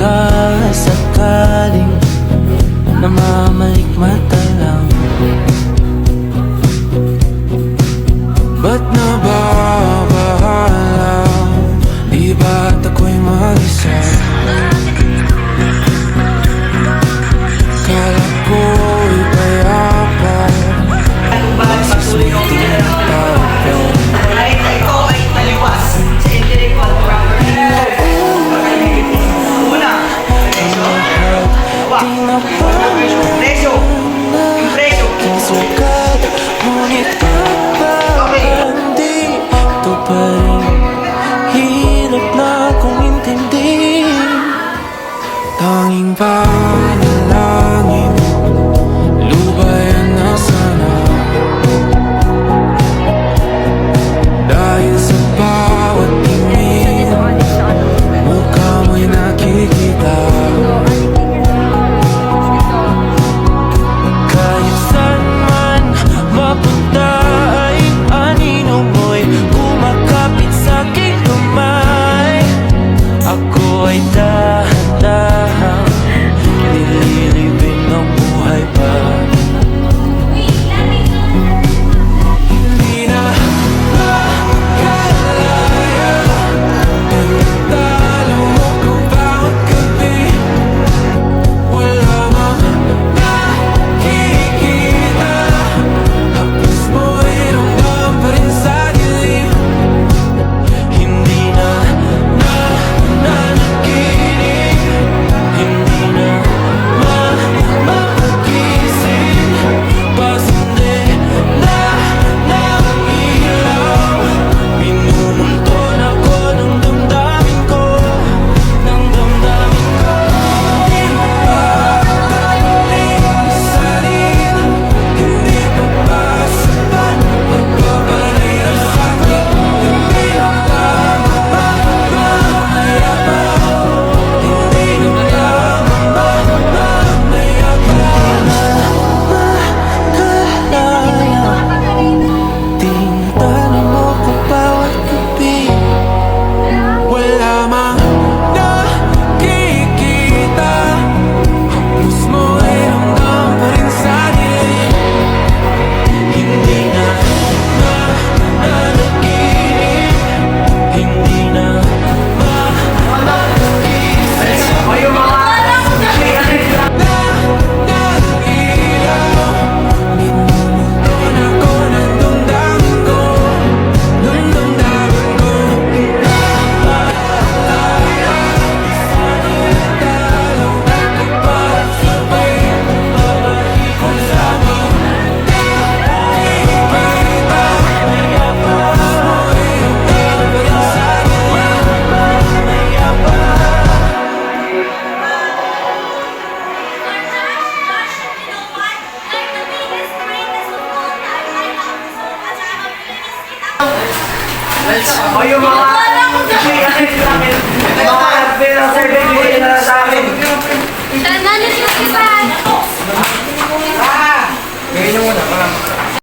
가. longing violence O yung mga... Yung mga... Yung mga... Yung mga...